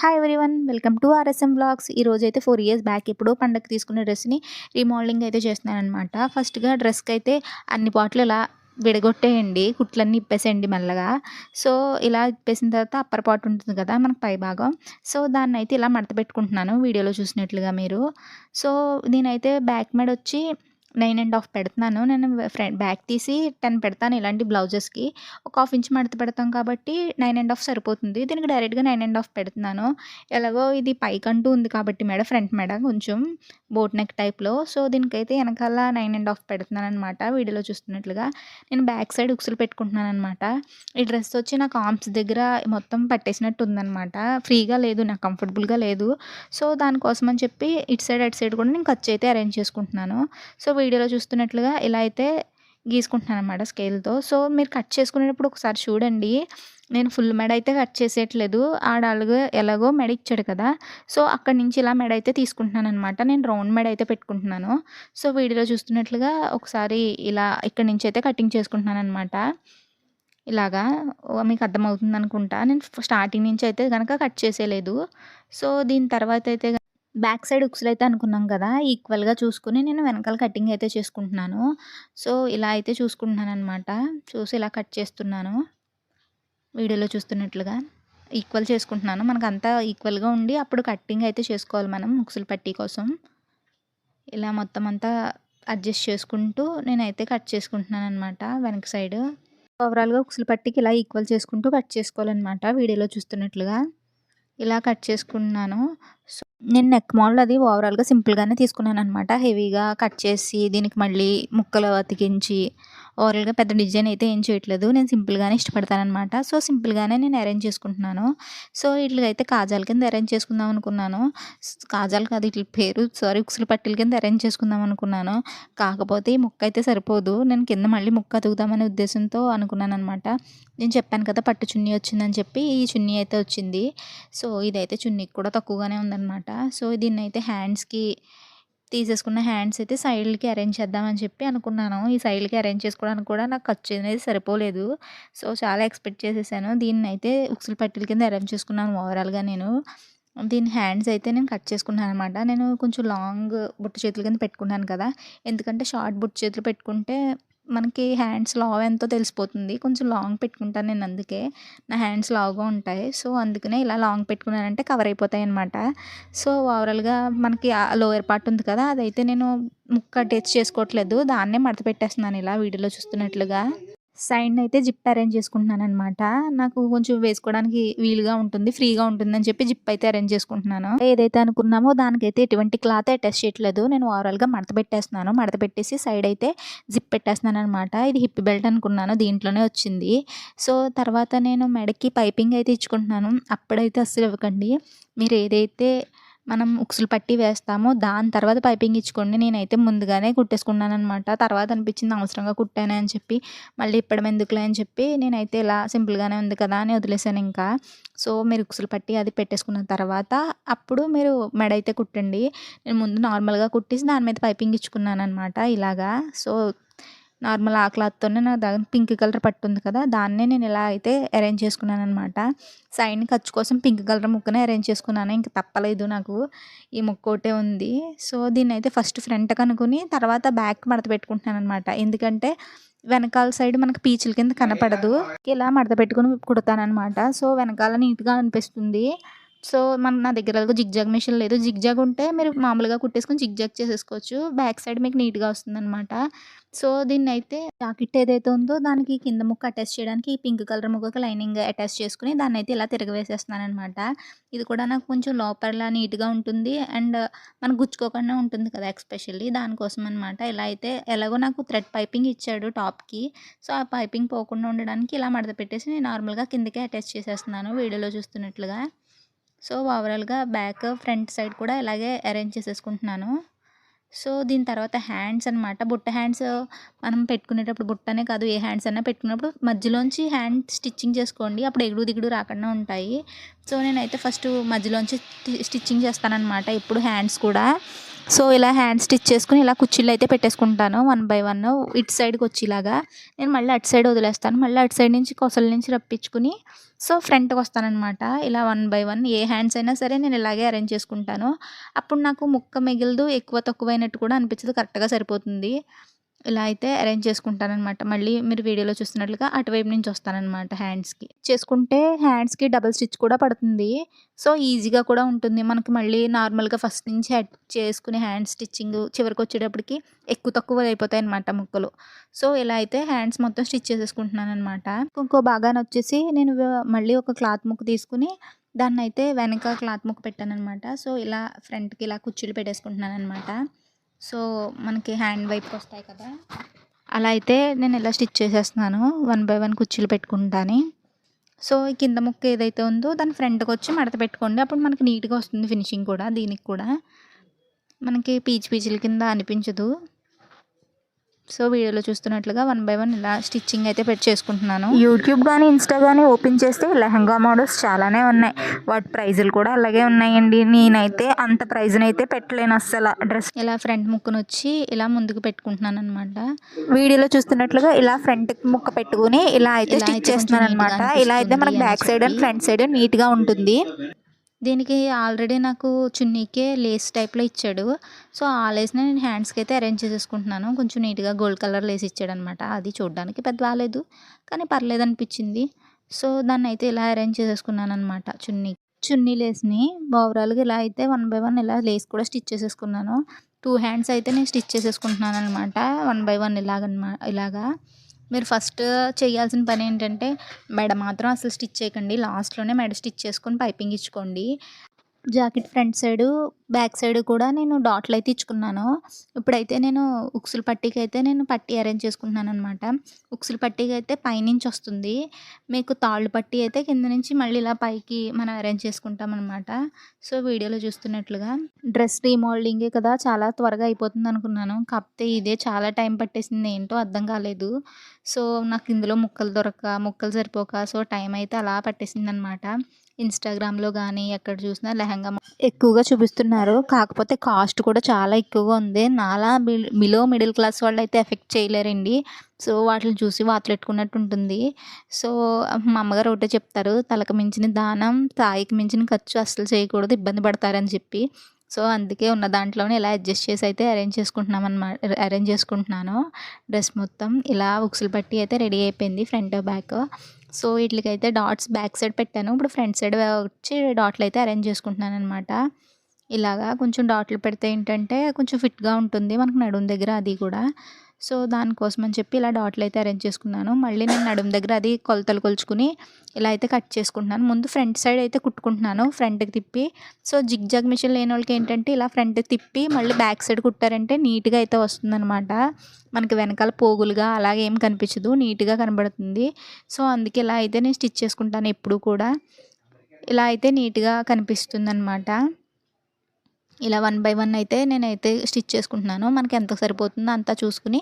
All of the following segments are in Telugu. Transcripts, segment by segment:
Hi everyone welcome to RSM blogs ఈ రోజు అయితే ఫోర్ ఇయర్స్ బ్యాక్ ఎప్పుడో పండగ తీసుకున్న డ్రెస్ని రీమోడలింగ్ అయితే చేస్తున్నాను అనమాట ఫస్ట్గా డ్రెస్కి అయితే అన్ని పాటలు ఇలా విడగొట్టేయండి కుట్లన్నీ ఇప్పేసేయండి మెల్లగా. సో ఇలా ఇప్పేసిన తర్వాత అప్పర్ పార్ట్ ఉంటుంది కదా మనకు పై భాగం. సో దాన్ని అయితే ఇలా మడత పెట్టుకుంటున్నాను వీడియోలో చూసినట్లుగా మీరు. సో నేనైతే బ్యాక్ మెడ్ వచ్చి నైన్ అండ్ హాఫ్ పెడుతున్నాను. నేను ఫ్రంట్ బ్యాక్ తీసి టెన్ పెడతాను ఇలాంటి బ్లౌజెస్కి. ఒక హాఫ్ ఇంచ్ మడత పెడతాం కాబట్టి నైన్ అండ్ హాఫ్ సరిపోతుంది. దీనికి డైరెక్ట్గా నైన్ అండ్ హాఫ్ పెడుతున్నాను. ఎలాగో ఇది పైకంటూ ఉంది కాబట్టి మేడం ఫ్రంట్ మేడం కొంచెం బోట్ నెక్ టైప్లో. సో దీనికైతే వెనకాల నైన్ అండ్ హాఫ్ పెడుతున్నాను అనమాట వీడియోలో చూస్తున్నట్లుగా. నేను బ్యాక్ సైడ్ ఉక్సులు పెట్టుకుంటున్నాను అనమాట ఈ డ్రెస్ వచ్చి నాకు ఆర్మ్స్ దగ్గర మొత్తం పట్టేసినట్టు ఉందనమాట ఫ్రీగా లేదు నాకు కంఫర్టబుల్గా లేదు. సో దానికోసం అని చెప్పి ఇటు సైడ్ అటు సైడ్ కూడా నేను ఖర్చు అయితే అరేంజ్ చేసుకుంటున్నాను. సో వీడియోలో చూస్తున్నట్లుగా ఇలా అయితే గీసుకుంటున్నాను అనమాట స్కేల్తో. సో మీరు కట్ చేసుకునేటప్పుడు ఒకసారి చూడండి. నేను ఫుల్ మెడ అయితే కట్ చేసేయట్లేదు. ఆడాలుగా ఎలాగో మెడ ఇచ్చాడు కదా. సో అక్కడి నుంచి ఇలా మెడ అయితే తీసుకుంటున్నాను అనమాట నేను రౌండ్ మెడ అయితే పెట్టుకుంటున్నాను. సో వీడియోలో చూస్తున్నట్లుగా ఒకసారి ఇలా ఇక్కడి నుంచి అయితే కటింగ్ చేసుకుంటున్నాను అనమాట ఇలాగా మీకు అర్థమవుతుంది అనుకుంటా నేను స్టార్టింగ్ నుంచి అయితే కనుక కట్ చేసేయలేదు. సో దీని తర్వాత అయితే బ్యాక్ సైడ్ ఉక్సులు అయితే అనుకున్నాం కదా ఈక్వల్గా చూసుకుని నేను వెనకాల కటింగ్ అయితే చేసుకుంటున్నాను. సో ఇలా అయితే చూసుకుంటున్నాను అనమాట చూసి ఇలా కట్ చేస్తున్నాను. వీడియోలో చూస్తున్నట్లుగా ఈక్వల్ చేసుకుంటున్నాను. మనకు అంతా ఈక్వల్గా ఉండి అప్పుడు కట్టింగ్ అయితే చేసుకోవాలి మనం ఉక్సులు పట్టీ కోసం. ఇలా మొత్తం అంతా అడ్జస్ట్ చేసుకుంటూ నేనైతే కట్ చేసుకుంటున్నాను అనమాట వెనక సైడ్. ఓవరాల్గా ఉక్సులు పట్టికి ఇలా ఈక్వల్ చేసుకుంటూ కట్ చేసుకోవాలన్నమాట వీడియోలో చూస్తున్నట్లుగా. ఇలా కట్ చేసుకున్నాను. సో నేను నెక్ మోడల్ అది ఓవరాల్గా సింపుల్గానే తీసుకున్నాను అనమాట హెవీగా కట్ చేసి దీనికి మళ్ళీ ముక్కలు అతికించి ఓవరాల్గా పెద్ద డిజైన్ అయితే ఏం చేయట్లేదు. నేను సింపుల్గానే ఇష్టపడతాను అనమాట సో సింపుల్గానే నేను అరేంజ్ చేసుకుంటున్నాను. సో వీటికి అయితే కాజాల కింద అరేంజ్ చేసుకుందాం అనుకున్నాను. కాజాలు కాదు వీటి పేరు సారీ ఉక్సులు పట్టిల కింద అరేంజ్ చేసుకుందాం అనుకున్నాను. కాకపోతే ఈ ముక్క అయితే సరిపోదు. నేను కింద మళ్ళీ ముక్క అతుకుదామనే ఉద్దేశంతో అనుకున్నాను అనమాట నేను చెప్పాను కదా పట్టు చున్నీ వచ్చిందని చెప్పి ఈ చున్నీ అయితే వచ్చింది. సో ఇదైతే చున్నీకి కూడా తక్కువగానే ఉందన్నమాట. సో దీన్ని అయితే హ్యాండ్స్కి తీసేసుకున్న హ్యాండ్స్ అయితే సైడ్లకి అరేంజ్ చేద్దామని చెప్పి అనుకున్నాను. ఈ సైడ్లకి అరేంజ్ చేసుకోవడానికి కూడా నాకు ఖర్చు అనేది సరిపోలేదు. సో చాలా ఎక్స్పెక్ట్ చేసేసాను. దీన్ని అయితే ఉక్సులు పట్టీల కింద అరేంజ్ చేసుకున్నాను ఓవరాల్గా నేను. దీని హ్యాండ్స్ అయితే నేను కట్ చేసుకున్నాను అనమాట నేను కొంచెం లాంగ్ బుట్ట చేతుల కింద పెట్టుకున్నాను కదా. ఎందుకంటే షార్ట్ బుట్ట చేతులు పెట్టుకుంటే మనకి హ్యాండ్స్ లావ్ ఎంతో తెలిసిపోతుంది. కొంచెం లాంగ్ పెట్టుకుంటాను నేను అందుకే. నా హ్యాండ్స్ లావుగా ఉంటాయి. సో అందుకనే ఇలా లాంగ్ పెట్టుకున్నానంటే కవర్ అయిపోతాయి అనమాట సో ఓవరాల్గా మనకి లోయర్ పార్ట్ ఉంది కదా అదైతే నేను ముక్క టచ్ చేసుకోవట్లేదు. దాన్నే మడత పెట్టేస్తున్నాను ఇలా వీడియోలో చూస్తున్నట్లుగా. సైడ్ అయితే జిప్ అరేంజ్ చేసుకుంటున్నాను అనమాట నాకు కొంచెం వేసుకోవడానికి వీలుగా ఉంటుంది ఫ్రీగా ఉంటుందని చెప్పి జిప్ అయితే అరేంజ్ చేసుకుంటున్నాను. ఏదైతే అనుకున్నామో దానికైతే ఎటువంటి క్లాత్ అటాచ్ చేయట్లేదు. నేను ఓవరాల్గా మడత పెట్టేస్తున్నాను. మడత పెట్టేసి సైడ్ అయితే జిప్ పెట్టేస్తున్నాను అనమాట ఇది హిప్ బెల్ట్ అనుకున్నాను దీంట్లోనే వచ్చింది. సో తర్వాత నేను మెడకి పైపింగ్ అయితే ఇచ్చుకుంటున్నాను. అప్పుడైతే అస్సలు ఇవ్వకండి. మీరు ఏదైతే మనం ఉక్సులు పట్టి వేస్తామో. దాని తర్వాత పైపింగ్ ఇచ్చుకోండి నేనైతే ముందుగానే కుట్టేసుకున్నాను అనమాట తర్వాత అనిపించింది అవసరంగా కుట్టానే అని చెప్పి మళ్ళీ ఇప్పడం ఎందుకులే అని చెప్పి నేనైతే ఇలా సింపుల్గానే ఉంది కదా అని వదిలేసాను ఇంకా. సో మీరు ఉక్సులు పట్టి అది పెట్టేసుకున్న తర్వాత అప్పుడు మీరు మెడ అయితే కుట్టండి. నేను ముందు నార్మల్గా కుట్టేసి దాని మీద పైపింగ్ ఇచ్చుకున్నాను అనమాట ఇలాగా. సో నార్మల్ ఆ క్లాత్తోనే నా దగ్గర పింక్ కలర్ పట్టు ఉంది కదా దాన్నే నేను ఇలా అయితే అరేంజ్ చేసుకున్నాను అనమాట సైడ్ ఖర్చు కోసం పింక్ కలర్ ముక్కనే అరేంజ్ చేసుకున్నాను ఇంకా తప్పలేదు నాకు. ఈ ముక్క ఒకటే ఉంది. సో దీన్ని అయితే ఫస్ట్ ఫ్రంట్ కనుక్కొని తర్వాత బ్యాక్ మడత పెట్టుకుంటున్నాను అనమాట ఎందుకంటే వెనకాల సైడ్ మనకి పీచుల కింద కనపడదు. ఇలా మడత పెట్టుకుని కుడతానమాట సో వెనకాల నీట్గా అనిపిస్తుంది. సో మన నా దగ్గర జిగ్జాగ్ మిషన్ లేదు. జిగ్జాగ్ ఉంటే మీరు మామూలుగా కుట్టేసుకొని జిగ్జాగ్ చేసేసుకోవచ్చు. బ్యాక్ సైడ్ మీకు నీట్గా వస్తుందన్నమాట. సో దీన్ని అయితే జాకెట్ ఏదైతే ఉందో దానికి కింద ముక్క అటాచ్ చేయడానికి పింక్ కలర్ ముక్కకి లైనింగ్ అటాచ్ చేసుకుని దాన్ని అయితే ఇలా తిరగవేసేస్తున్నాను అనమాట ఇది కూడా నాకు కొంచెం లోపల నీట్గా ఉంటుంది. అండ్ మనకు గుచ్చుకోకుండా ఉంటుంది కదా ఎక్స్పెషల్లీ దానికోసం అనమాట ఇలా అయితే ఎలాగో నాకు థ్రెడ్ పైపింగ్ ఇచ్చాడు టాప్కి. సో ఆ పైపింగ్ పోకుండా ఉండడానికి ఇలా మడత పెట్టేసి నేను నార్మల్గా కిందకే అటాచ్ చేసేస్తున్నాను వీడియోలో చూస్తున్నట్లుగా. సో ఓవరాల్గా బ్యాక్ ఫ్రంట్ సైడ్ కూడా ఇలాగే అరేంజ్ చేసేసుకుంటున్నాను. సో దీని తర్వాత హ్యాండ్స్ అనమాట బుట్ట హ్యాండ్స్ మనం పెట్టుకునేటప్పుడు బుట్టనే కాదు ఏ హ్యాండ్స్ అయినా పెట్టుకున్నప్పుడు మధ్యలోంచి హ్యాండ్ స్టిచ్చింగ్ చేసుకోండి. అప్పుడు ఎగుడు దిగుడు రాకుండా ఉంటాయి. సో నేనైతే ఫస్ట్ మధ్యలోంచి స్టిచ్చింగ్ చేస్తానన్నమాట ఇప్పుడు హ్యాండ్స్ కూడా. సో ఇలా హ్యాండ్ స్టిచ్ చేసుకుని ఇలా కుర్చీలు అయితే పెట్టేసుకుంటాను వన్ బై వన్. ఇటు సైడ్కి వచ్చేలాగా నేను మళ్ళీ అటు సైడ్ వదిలేస్తాను. మళ్ళీ అటు సైడ్ నుంచి కొసల నుంచి రప్పించుకుని సో ఫ్రంట్కి వస్తానన్నమాట. ఇలా వన్ బై వన్ ఏ హ్యాండ్స్ అయినా సరే నేను ఇలాగే అరేంజ్ చేసుకుంటాను. అప్పుడు నాకు ముక్క మిగిలదు ఎక్కువ తక్కువైనట్టు కూడా అనిపించదు కరెక్ట్గా సరిపోతుంది. ఇలా అయితే అరేంజ్ చేసుకుంటానమాట మళ్ళీ మీరు వీడియోలో చూస్తున్నట్లుగా అటువైపు నుంచి వస్తానన్నమాట హ్యాండ్స్కి. చేసుకుంటే హ్యాండ్స్కి డబల్ స్టిచ్ కూడా పడుతుంది. సో ఈజీగా కూడా ఉంటుంది. మనకి మళ్ళీ నార్మల్గా ఫస్ట్ నుంచి హెడ్ చేసుకుని హ్యాండ్ స్టిచ్చింగ్ చివరికి వచ్చేటప్పటికి ఎక్కువ తక్కువ అయిపోతాయి అనమాట ముక్కలు. సో ఇలా అయితే హ్యాండ్స్ మొత్తం స్టిచ్ చేసేసుకుంటున్నాను అనమాట ఇంకో బాగా వచ్చేసి నేను మళ్ళీ ఒక క్లాత్ ముక్క తీసుకుని దాన్ని అయితే వెనక క్లాత్ ముక్క పెట్టాను అనమాట సో ఇలా ఫ్రంట్కి ఇలా కుర్చీలు పెట్టేసుకుంటున్నాను అనమాట సో మనకి హ్యాండ్ వైపుకి వస్తాయి కదా. అలా అయితే నేను ఇలా స్టిచ్ చేసేస్తున్నాను. వన్ బై వన్ కుర్చీలు పెట్టుకుంటాను. సో ఈ కింద ముక్క ఏదైతే ఉందో దాని ఫ్రంట్కి వచ్చి మడత పెట్టుకోండి. అప్పుడు మనకి నీట్గా వస్తుంది ఫినిషింగ్ కూడా దీనికి కూడా. మనకి పీచు పీచుల కింద అనిపించదు. సో వీడియోలో చూస్తున్నట్లుగా వన్ బై వన్ ఇలా స్టిచ్చింగ్ అయితే పెట్టి చేసుకుంటున్నాను. యూట్యూబ్ కానీ ఇన్స్టా కానీ ఓపెన్ చేస్తే లెహంగా మోడల్స్ చాలానే ఉన్నాయి. వాటి ప్రైజులు కూడా అలాగే ఉన్నాయండి. నేనైతే అంత ప్రైజ్ని అయితే పెట్టలేను అస్సలు. డ్రెస్ ఇలా ఫ్రంట్ ముక్కను వచ్చి ఇలా ముందుకు పెట్టుకుంటున్నాను అనమాట వీడియోలో చూస్తున్నట్లుగా ఇలా ఫ్రంట్ ముక్క పెట్టుకుని ఇలా అయితే స్టిచ్ చేస్తున్నాను అనమాట ఇలా అయితే మనకి back side and front side నీట్గా ఉంటుంది. దీనికి ఆల్రెడీ నాకు చున్నీకే లేస్ టైప్లో ఇచ్చాడు. సో ఆ లేస్ని నేను హ్యాండ్స్కి అయితే అరేంజ్ చేసేసుకుంటున్నాను. కొంచెం నీట్గా గోల్డ్ కలర్ లేస్ ఇచ్చాడు అనమాట అది చూడడానికి పెద్ద బాగాలేదు కానీ పర్లేదు అనిపించింది. సో దాన్ని అయితే ఇలా అరేంజ్ చేసేసుకున్నాను అనమాట చున్నీ. చున్నీ లేస్ని ఓవరాల్గా ఇలా అయితే వన్ బై వన్ ఇలా లేస్ కూడా స్టిచ్ చేసేసుకున్నాను. టూ హ్యాండ్స్ అయితే నేను స్టిచ్ చేసేసుకుంటున్నాను అనమాట వన్ బై వన్ ఇలాగనమా ఇలాగా. మీరు ఫస్ట్ చేయాల్సిన పని ఏంటంటే మెడ మాత్రం అసలు స్టిచ్ చేయకండి. లాస్ట్లోనే మెడ స్టిచ్ చేసుకొని పైపింగ్ ఇచ్చుకోండి. Jacket front side back side కూడా నేను డాట్లు అయితే ఇచ్చుకున్నాను. ఇప్పుడైతే నేను ఉక్సులు పట్టీకి అయితే నేను పట్టీ అరేంజ్ చేసుకుంటున్నాను అనమాట ఉక్సులు పట్టీకి అయితే పైనుంచి వస్తుంది. మీకు తాళ్ళు పట్టీ అయితే కింద నుంచి మళ్ళీ ఇలా పైకి మనం అరేంజ్ చేసుకుంటాం అనమాట సో వీడియోలో చూస్తున్నట్లుగా డ్రెస్ రీమోల్డింగే కదా చాలా త్వరగా అయిపోతుంది అనుకున్నాను. కాకపోతే ఇదే చాలా టైం పట్టేసింది. ఏంటో అర్థం కాలేదు. సో నాకు ఇందులో ముక్కలు దొరక ముక్కలు సరిపోక సో టైం అయితే అలా పట్టేసింది అనమాట ఇన్స్టాగ్రామ్లో కానీ ఎక్కడ చూసినా లెహంగా ఎక్కువగా చూపిస్తున్నారు. కాకపోతే కాస్ట్ కూడా చాలా ఎక్కువగా ఉంది. నాలా బిలో మిడిల్ క్లాస్ వాళ్ళు అయితే ఎఫెక్ట్ చేయలేరండి. సో వాటిని చూసి వాతలెట్టుకున్నట్టు ఉంటుంది. సో మా అమ్మగారు ఒకటే చెప్తారు. తలకు మించిన దానం తాయికి మించిన ఖర్చు అస్సలు చేయకూడదు. ఇబ్బంది పడతారని చెప్పి. సో అందుకే ఉన్న దాంట్లోనే ఇలా అడ్జస్ట్ చేసి అయితే అరేంజ్ చేసుకుంటున్నాం అనమాట అరేంజ్ చేసుకుంటున్నాను. డ్రెస్ మొత్తం ఇలా ఉక్సులు పట్టి అయితే రెడీ అయిపోయింది ఫ్రంట్ బ్యాక్. సో వీటికైతే డాట్స్ బ్యాక్ సైడ్ పెట్టాను. ఇప్పుడు ఫ్రంట్ సైడ్ వచ్చి డాట్లు అయితే అరేంజ్ చేసుకుంటున్నాను అనమాట ఇలాగా కొంచెం డాట్లు పెడితే ఏంటంటే కొంచెం ఫిట్గా ఉంటుంది. మనకు నడుము దగ్గర అది కూడా. సో దానికోసం అని చెప్పి ఇలా డాట్లు అయితే అరేంజ్ చేసుకున్నాను. మళ్ళీ నేను నడుము దగ్గర అది కొలతలు కొలుచుకుని ఇలా అయితే కట్ చేసుకుంటున్నాను. ముందు ఫ్రంట్ సైడ్ అయితే కుట్టుకుంటున్నాను ఫ్రంట్కి తిప్పి. సో జిగ్ జాగ్ మిషన్ లేని వాళ్ళకి ఏంటంటే ఇలా ఫ్రంట్కి తిప్పి మళ్ళీ బ్యాక్ సైడ్ కుట్టారంటే నీట్గా అయితే వస్తుందన్నమాట. మనకి వెనకాల పోగులుగా అలాగే ఏం కనిపించదు నీట్గా కనబడుతుంది. సో అందుకే ఇలా అయితే నేను స్టిచ్ చేసుకుంటాను ఎప్పుడు కూడా. ఇలా అయితే నీట్గా కనిపిస్తుంది అనమాట ఇలా వన్ బై వన్ అయితే నేనైతే స్టిచ్ చేసుకుంటున్నాను. మనకి ఎంత సరిపోతుందో అంతా చూసుకుని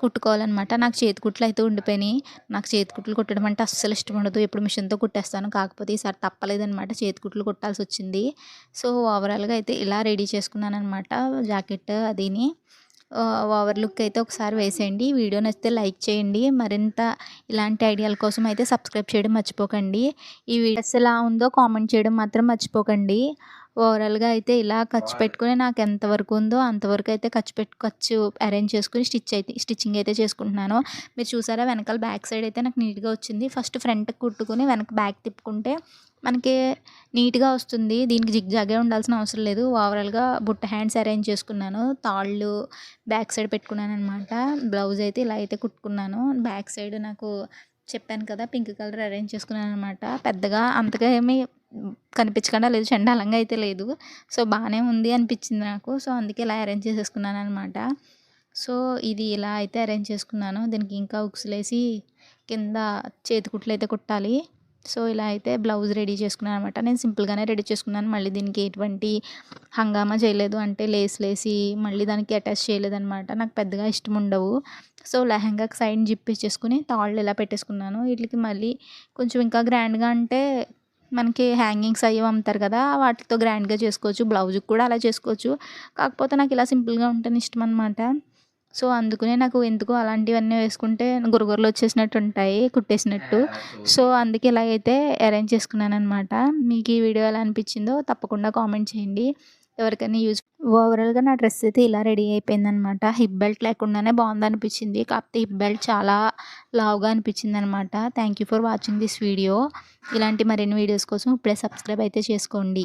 కుట్టుకోవాలన్నమాట. నాకు చేతి కుట్లు అయితే ఉండిపోయినాయి. నాకు చేతి కుట్లు కుట్టడం అంటే అస్సలు ఇష్టం ఉండదు. ఎప్పుడు మిషన్తో కుట్టేస్తాను. కాకపోతే ఈసారి తప్పలేదనమాట చేతి కుట్లు కుట్టాల్సి వచ్చింది. సో ఓవరాల్గా అయితే ఇలా రెడీ చేసుకున్నాను అనమాట జాకెట్ అదిని. ఓవర్ లుక్ అయితే ఒకసారి వేసేయండి. వీడియో నచ్చితే లైక్ చేయండి. మరింత ఇలాంటి ఐడియాల కోసం అయితే సబ్స్క్రైబ్ చేయడం మర్చిపోకండి. ఈ వీడియోస్ ఎలా ఉందో కామెంట్ చేయడం మాత్రం మర్చిపోకండి. ఓవరాల్గా అయితే ఇలా ఖర్చు పెట్టుకుని నాకు ఎంతవరకు ఉందో అంతవరకు అయితే ఖర్చు పెట్టు ఖర్చు అరేంజ్ చేసుకుని స్టిచ్ అయితే స్టిచ్చింగ్ అయితే చేసుకుంటున్నాను. మీరు చూసారా వెనకాల బ్యాక్ సైడ్ అయితే నాకు నీట్గా వచ్చింది. ఫస్ట్ ఫ్రంట్ కుట్టుకుని వెనక బ్యాక్ తిప్పుకుంటే మనకి నీట్గా వస్తుంది. దీనికి జిగ్ జాగే ఉండాల్సిన అవసరం లేదు. ఓవరాల్గా బుట్ట హ్యాండ్స్ అరేంజ్ చేసుకున్నాను. తాళ్ళు బ్యాక్ సైడ్ పెట్టుకున్నాను అనమాట బ్లౌజ్ అయితే ఇలా అయితే కుట్టుకున్నాను. బ్యాక్ సైడ్ నాకు చెప్పాను కదా పింక్ కలర్ అరేంజ్ చేసుకున్నాను అనమాట పెద్దగా అంతగా ఏమీ కనిపించకుండా లేదు చండాలంగా అయితే లేదు. సో బాగానే ఉంది అనిపించింది నాకు. సో అందుకే ఇలా అరేంజ్ చేసేసుకున్నాను అనమాట సో ఇది ఇలా అయితే అరేంజ్ చేసుకున్నాను. దీనికి ఇంకా ఉక్సులేసి కింద చేతికుట్లు అయితే కుట్టాలి. సో ఇలా అయితే బ్లౌజ్ రెడీ చేసుకున్నాను అనమాట నేను సింపుల్గానే రెడీ చేసుకున్నాను. మళ్ళీ దీనికి ఎటువంటి హంగామా చేయలేదు. అంటే లేస్ లేసి మళ్ళీ దానికి అటాచ్ చేయలేదు అనమాట నాకు పెద్దగా ఇష్టం ఉండవు. సో లెహంగాకి సైడ్ జిప్ ఇచ్చేసుకుని తాళ్ళు ఇలా పెట్టేసుకున్నాను. వీటికి మళ్ళీ కొంచెం ఇంకా గ్రాండ్గా అంటే మనకి హ్యాంగింగ్స్ అయ్యి అమ్ముతారు కదా వాటితో గ్రాండ్గా చేసుకోవచ్చు బ్లౌజ్కి కూడా అలా చేసుకోవచ్చు. కాకపోతే నాకు ఇలా సింపుల్గా ఉంటేనే ఇష్టం అనమాట సో అందుకనే నాకు ఎందుకో అలాంటివన్నీ వేసుకుంటే గురగురలు వచ్చేసినట్టు ఉంటాయి కుట్టేసినట్టు. సో అందుకే ఇలాగైతే అరేంజ్ చేసుకున్నాను అనమాట మీకు ఈ వీడియో ఎలా అనిపించిందో తప్పకుండా కామెంట్ చేయండి. ఎవరికైనా యూజ్ ఓవరాల్గా నా డ్రెస్ అయితే ఇలా రెడీ అయిపోయిందనమాట. హిప్ బెల్ట్ లేకుండానే బాగుంది అనిపించింది కాకపోతే హిప్ బెల్ట్ చాలా లావుగా అనిపించింది అనమాట thank you for watching this video. ఇలాంటి మరిన్ని వీడియోస్ కోసం ఇప్పుడే సబ్స్క్రైబ్ అయితే చేసుకోండి.